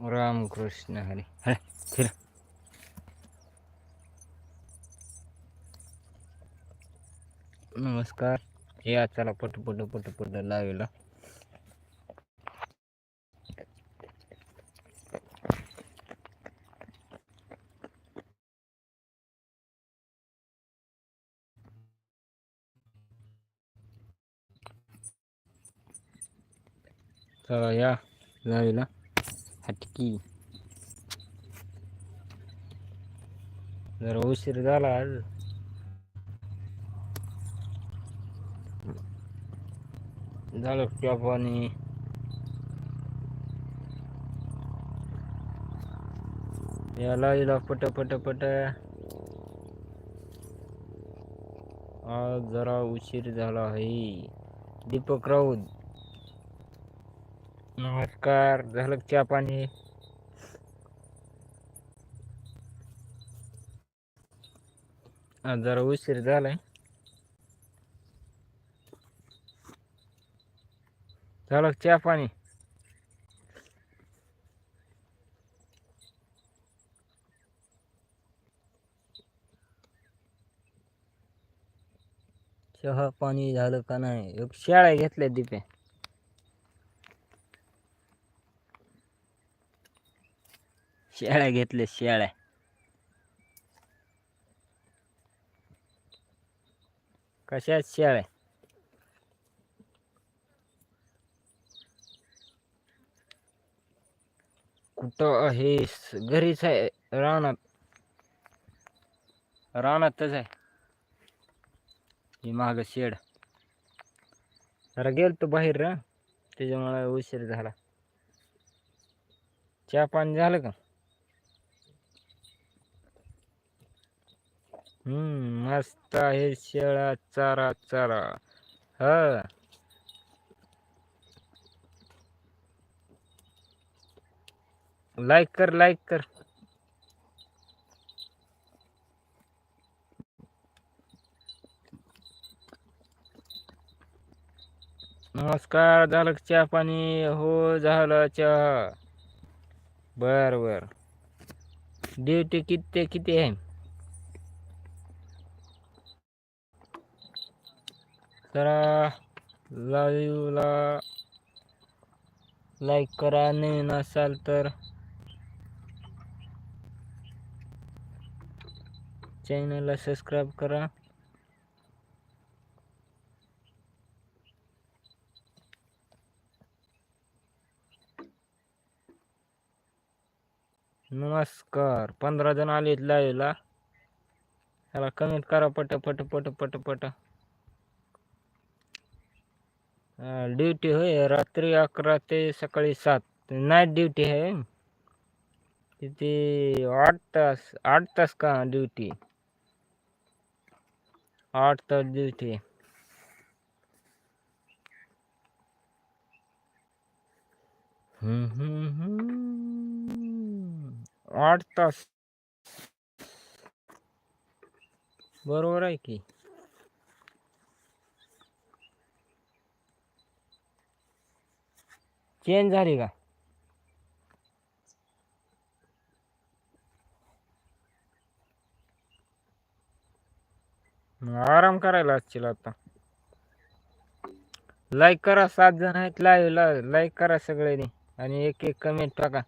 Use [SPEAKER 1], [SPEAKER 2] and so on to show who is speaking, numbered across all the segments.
[SPEAKER 1] रामकृष्ण हरी हरे फिर नमस्कार या चला पट पट पट पट लावेला चला या लावेला हटकी जरा उशीर झाला आज झालं चहा पाणी याला इला पट पट पट आज जरा उशीर झाला आहे दीपक राऊत नमस्कार झालं चहा पाणी? जरा उशीर झालाय. झालं चहा पाणी? चहा पाणी झालं का नाही? एक शाळा घेतल्या दिप्या. शेळ्या घेतल्या शेळ्या. कशा आहेत शेळ्या? कुठं आहे? घरीच आहे रानात. रानातच आहे. ही माग शेड. जरा गेलतो बाहेर त्याच्यामुळे उशीर झाला. चहा पाणी झालं का? हम्म मस्त आहे शेळा चारा चारा. हा. लाईक कर लाईक कर. नमस्कार झालं चहा पाणी? हो झालं चहा. बर बर. ड्युटी किती ते किती आहे? जरा लाईव्हला लाईक करा. नवीन असाल तर चॅनलला सबस्क्राईब करा. नमस्कार. पंधरा जण आलेत लाईव्हला. त्याला कमेंट करा पट पट पट पट पट. ड्युटी होय, रात्री अकरा ते सकाळी सात. नाईट ड्युटी तिथे आठ तास आठ तास का ड्युटी? आठ तास ड्युटी. हम्म हम्म हम्म. आठ तास. बरोबर आहे की? चेंज झाली का? मग आराम करायला असतील आता. लाईक करा सात जण आहेत लाईव्ह लाईक करा सगळ्यांनी. आणि एक एक कमेंट टाका.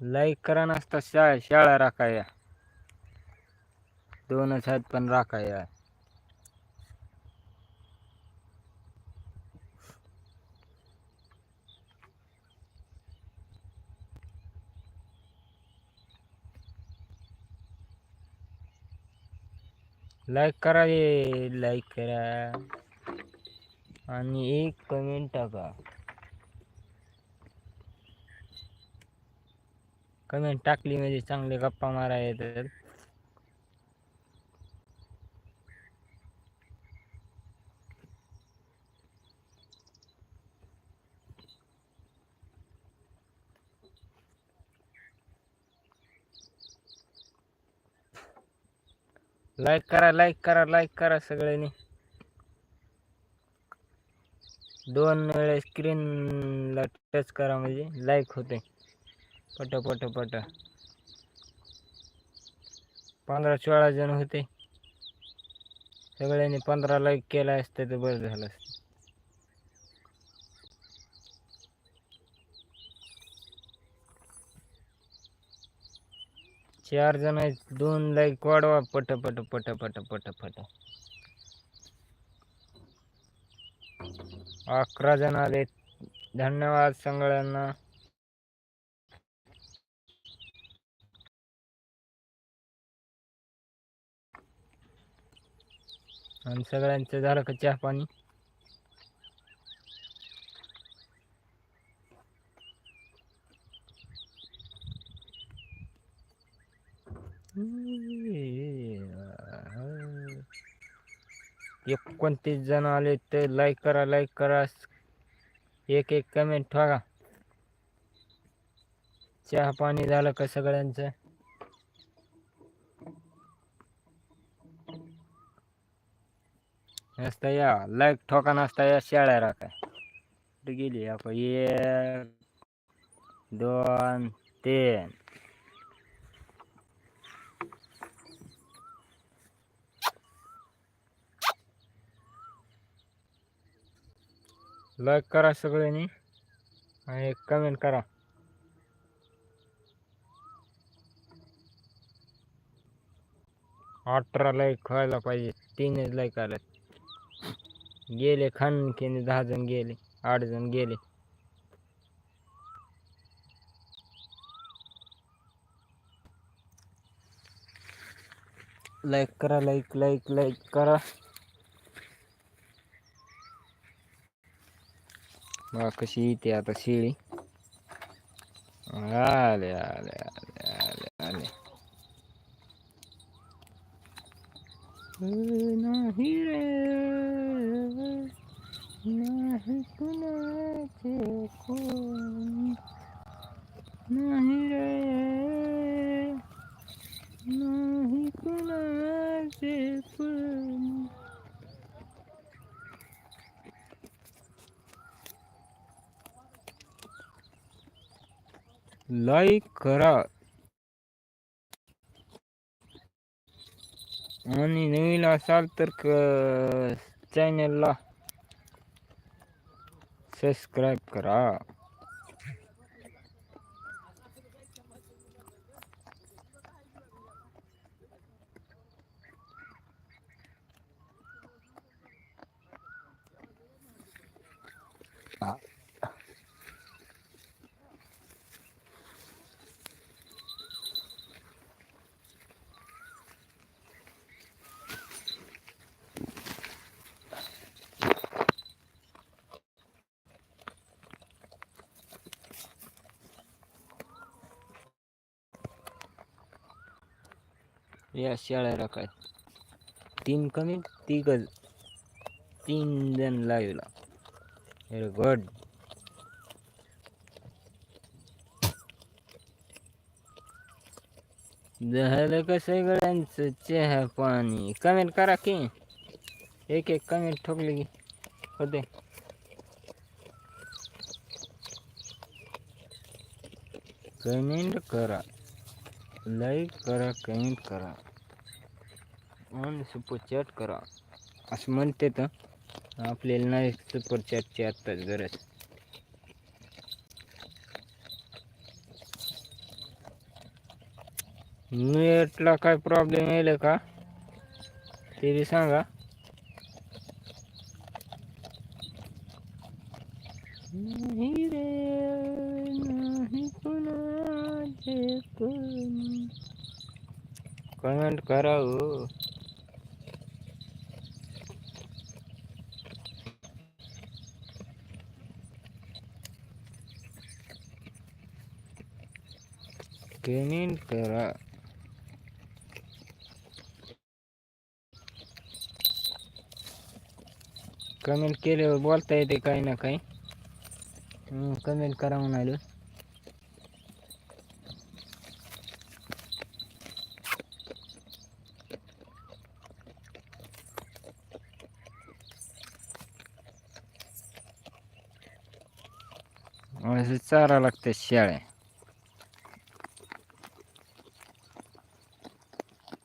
[SPEAKER 1] लाईक करा नसता शाळा शाळा राखाया. दोनच आहेत पण राखाया. लाईक करा रे लाईक करा. आणि एक कमेंट टाका. कमेंट टाकली म्हणजे चांगले गप्पा मारा येतात. लाईक करा लाईक करा लाईक करा सगळ्यांनी. दोन वेळेस स्क्रीनला टच करा म्हणजे लाईक होते. पट पट. पट पंधरा सोळा जण होते. सगळ्यांनी पंधरा लाईक केला असतं तर बरं झालं असतं. चार जण आहेत. दोन लाईक वाढवा. पट पट पट पट पट पट. अकरा जण आले. धन्यवाद सगळ्यांना. आणि सगळ्यांचं झालं का चहा पाणी? एकोणतीस जण आले तर लाईक करा लाईक करा. एक एक कमेंट ठेवा. चहा पाणी झालं का सगळ्यांचं? नसता या. लाईक ठोका नसता या शाळा राखा. गेली? आपण एक दोन तीन. लाईक करा सगळ्यांनी आणि कमेंट करा. अठरा लाईक व्हायला पाहिजे तीनच लाईक आल्यात. गेले खानखीने दहा जण गेले आठ जण गेले. लाईक करा लाईक लाईक लाईक करा. बघा कशी येते आता शेळी आले आले आले आले आले नाही रे नाही कुणाचे कोण नाही रे नाही कुणाचे कोण लाईक करा आणि नवीन असाल तर चॅनलला सबस्क्राईब करा या शाळेला काय तीन कमी तिघ तीन जण लावला. Very good. झालं का सगळ्यांचं चहा पाणी? कमेंट करा की. एक एक कमेंट ठोकली की होते. कमेंट करा. लाईक करा कमेंट करा. आणि सुपर चॅट करा. असं म्हणते तर आपल्याला नाही सुपर चॅटची आत्ताच गरज. नेटला काय प्रॉब्लेम येईल का? ते बी सांगा नाही रे नाही कुणाचे कोण कमेंट करा हो कमेंट करा कमेंट केल्यावर बोलता येते काही ना काही. कमेंट करा म्हणालो. असं चारा लागते शेळ्या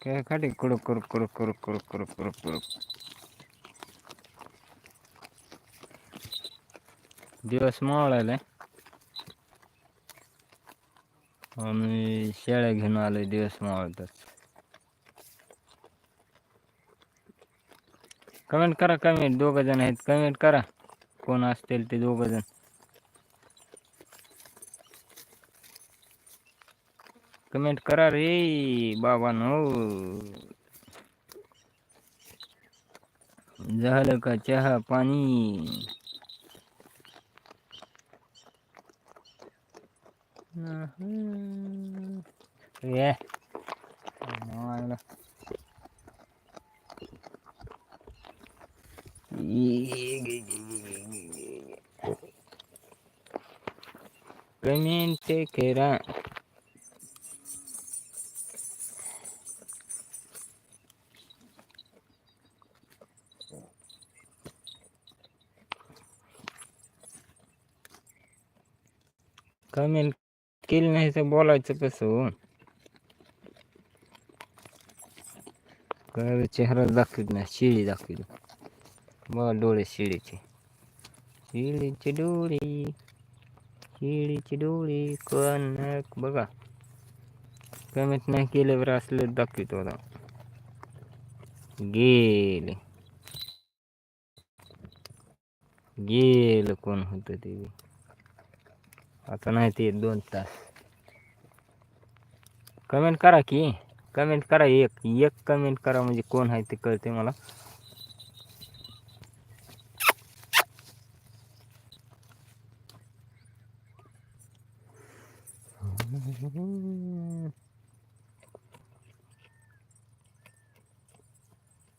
[SPEAKER 1] काय खाली कुडू कुरु कुरु कुरु कुरु कुरु कुरु दिवस मावळायला आम्ही शेळ्या घेऊन आलोय दिवस मावळतात कमेंट करा कमेंट दोघ जण आहेत. कमेंट करा. कोण असतील ते दोघ जण. कमेंट करा रे बाबा नो. झालं का चहा पाणी? ये मायला. कमेंट करा कमेंट केली नाही तर बोलायचं कसं काय चेहरा दाखवित नाही शिळी दाखवित. बघा डोळे शिळीचे शिळीचे डोळे शिळीचे डोळे कण बघा. कमेंट नाही केल्यावर असलं दाखवितो आता गेले. गेलं कोण होतं ते आता नाही ते दोन तास. कमेंट करा की. कमेंट करा एक. एक कमेंट करा म्हणजे कोण आहे ते कळते मला.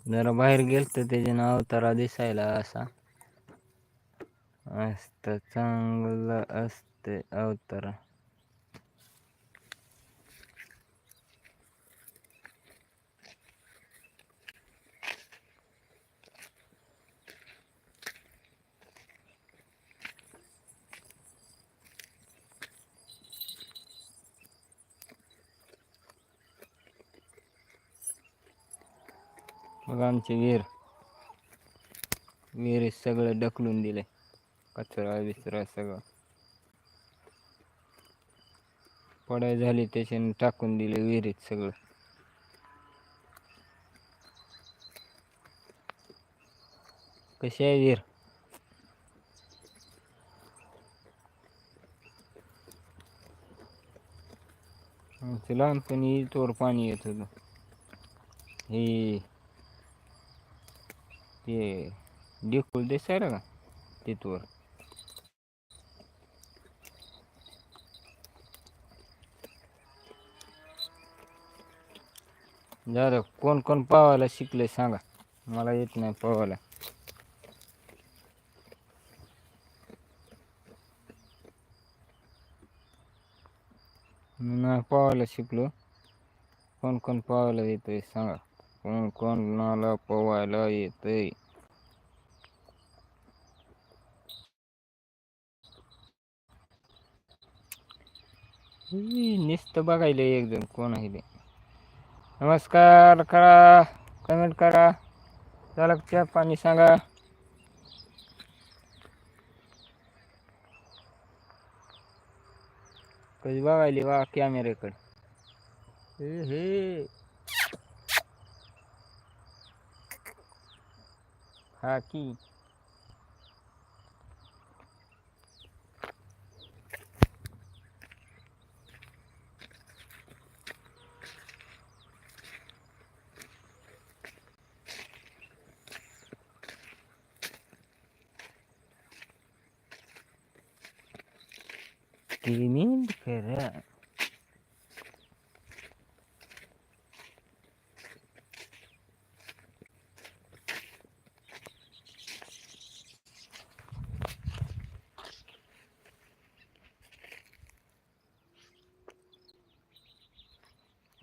[SPEAKER 1] जरा बाहेर गेल तर त्याचे नाव तारा दिसायला असा. असत चांगलं असत. अवतारा मग आमचे वीर विहिरीत सगळं ढकलून दिले कचरा बिचरा सगळं पडाय झाली त्याच्याने टाकून दिले विहिरीत सगळं. कशी आहे विहीर? आमचं लहानपणी इथवर पाणी येत होतं. हे ते डेकूल दिसायला का? तिथवर. दादा कोण कोण पावायला शिकले सांगा. मला येत नाही पावायला. मी नाही पावायला शिकलो. कोण कोण पावायला येतंय सांगा. कोण कोणाला पोवायला येतंय. ही, नुसतं बघायला एक जण कोण आहे ते. नमस्कार करा कमेंट करा झालं चहा पाणी सांगा. कधी बघायली वा कॅमेऱ्याकडे हे हे. हा की. कमेंट करा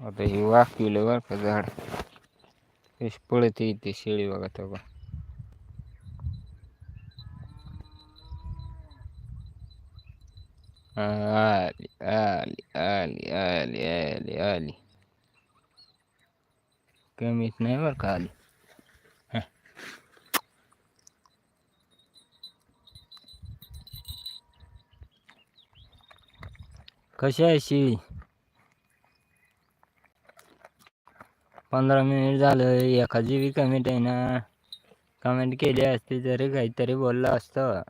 [SPEAKER 1] आता हे वाकविलं बरं का झाड कशी पळते इथे शेळी बघा तेव्हा आली आली आली आली आली आली कमीच नाही बरं का आली हं. कशी आहे पंधरा मिनिट झालं एखादी बी कमेंट आहे ना. कमेंट केली असती तरी काहीतरी बोललं असतं.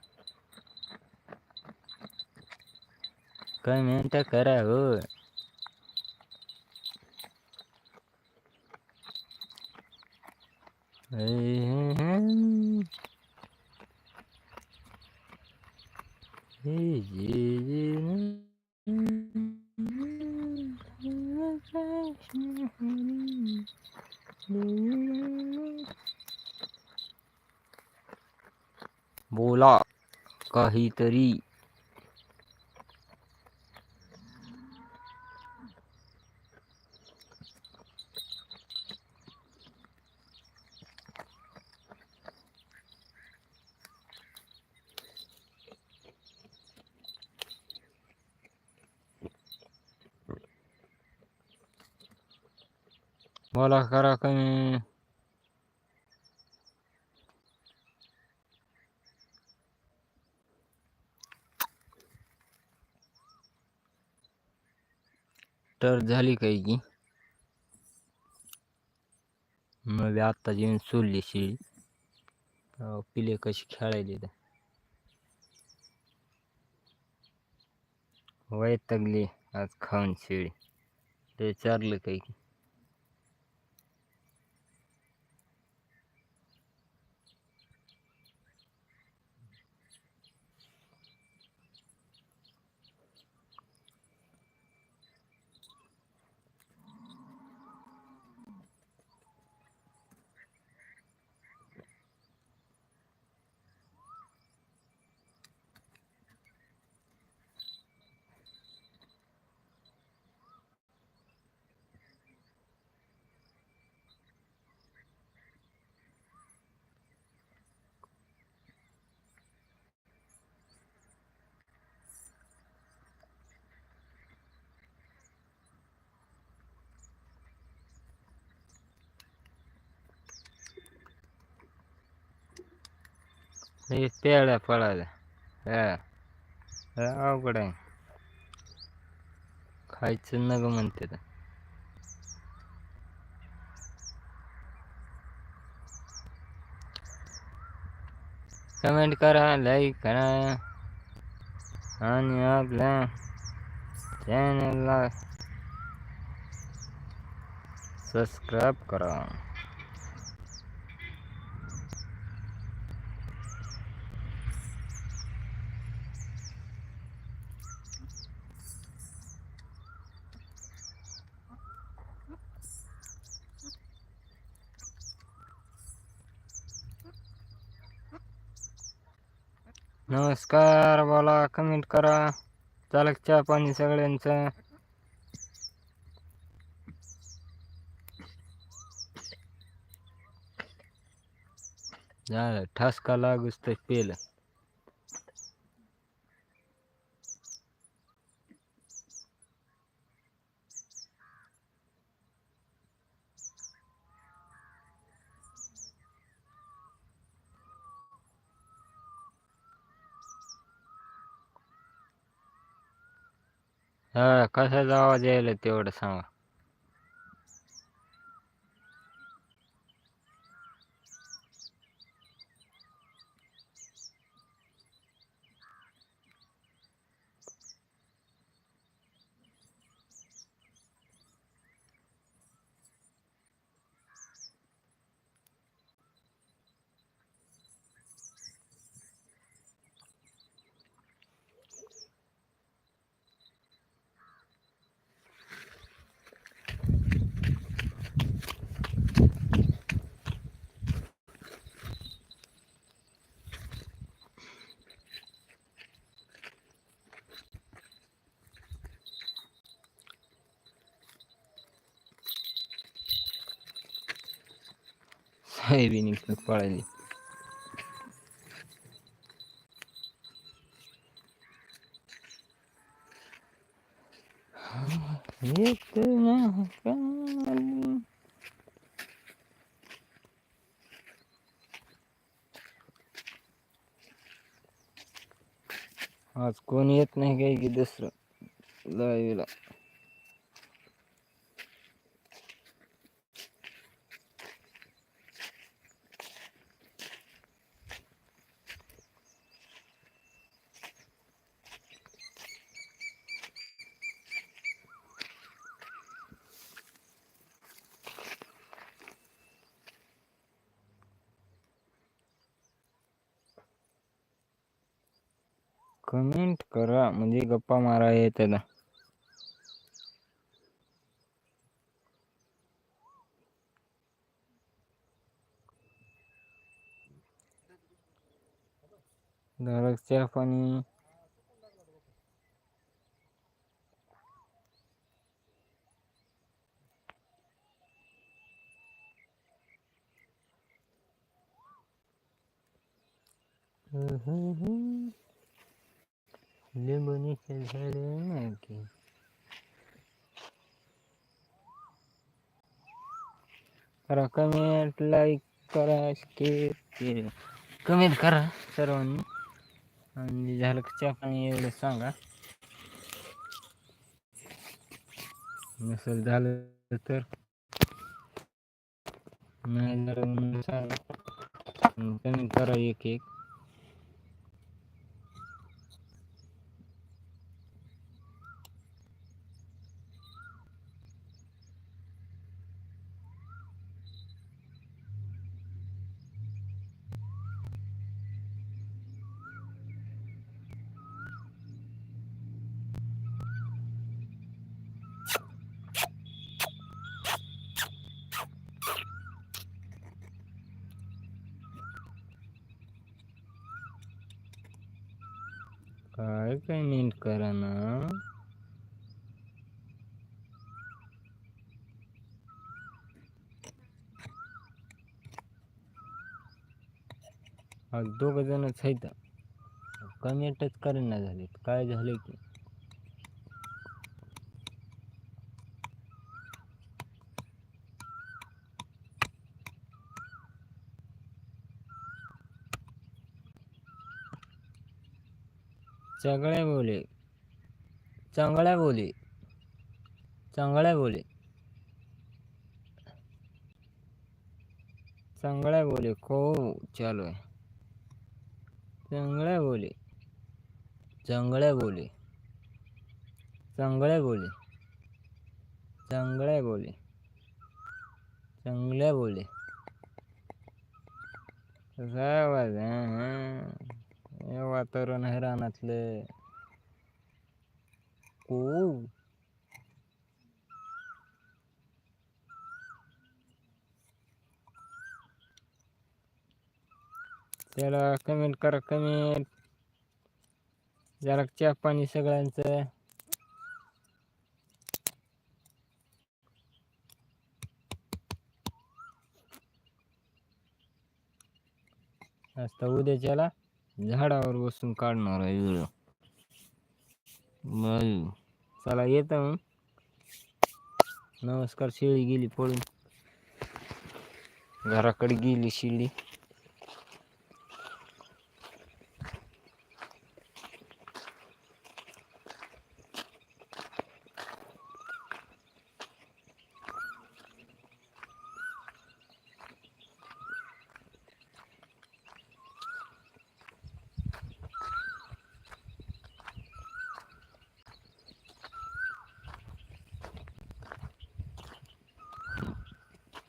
[SPEAKER 1] कमेंट करा हो. बोला काहीतरी बोला करा टर झाली काही की? मग आत्ता जेवण सोडली शिळी पिले कशी खेळायली तर वैतागली आज खाऊन शिळी ते चारलं काही की? हे पेड्या पळाल्या. हा. अवघड आहे. खायचं नग म्हणते तर. कमेंट करा लाईक करा. आणि आपल्या चॅनलला सबस्क्राईब करा. नमस्कार बोला कमेंट करा. चालक चहा पाणी सगळ्यांचं. झालं ठसका लागूच तर पेलं. हा कशाचा आवाज यायला तेवढं सांगा. सोयाबीन पळाली. येत महाकाली आज कोण येत नाही काय की दुसरं? लाईव्हला कमेंट करा म्हणजे गप्पा मारा येतात झालं धरकच्या पाणी लिंबणीचे झाड मागे करा कमेंट लाईक करा शेअर केलं कमेंट करा सर्वांनी. आणि झालं का पाणी एवढं सांगा. नसेल झालं तर. नाही झालं म्हणून सांगा. कमेंट करा एक एक काय कमेंट करा ना आज दोघं जणच आहेत. कमेंटच करेना झालेत काय झालं की? चांगल्या बोले. चांगल्या बोले. चांगल्या बोले. चांगल्या बोले. को चालू आहे. चांगल्या बोली चांगल्या बोली चांगल्या बोली चांगल्या बोली चांगल्या बोली कसा आवाज आहे, हे वातावरण हैराणातलं रानातलं खूप त्याला कमेंट करा कमेंट जरा चहा पाणी सगळ्यांचं. आता उद्याच्याला झाडावर बसून काढणार आहे व्हिडिओ. चला येतं मग. नमस्कार शिळी गेली पळून. घराकडे गेली शिळी.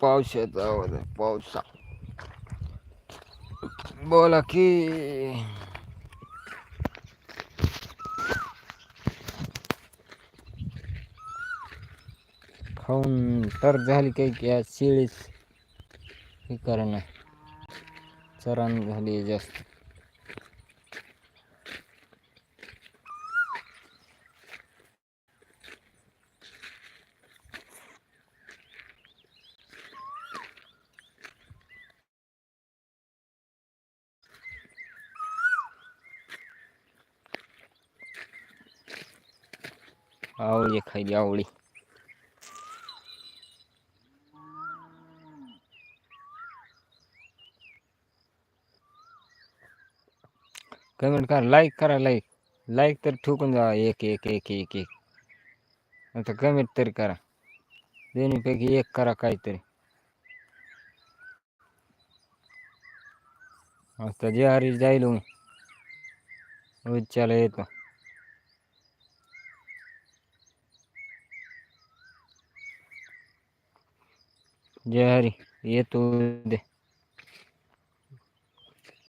[SPEAKER 1] पावसाचा आवाज आहे पावसा. बोला की. खाऊन तर झाली काय की आज शिळीच. हे करणं. चरण झाली जास्त. આવળી ખાઈ લે આવળી કમેન્ટ કર લાઈક કર લાઈક લાઈક तर ठोकून जा एक एक एक एक एक आता कमेंट तरी करा दोन्हीपैकी एक करा काहीतरी आता जे हरी जाईल मी उच्चाला येतो જય હરી. એ તું દે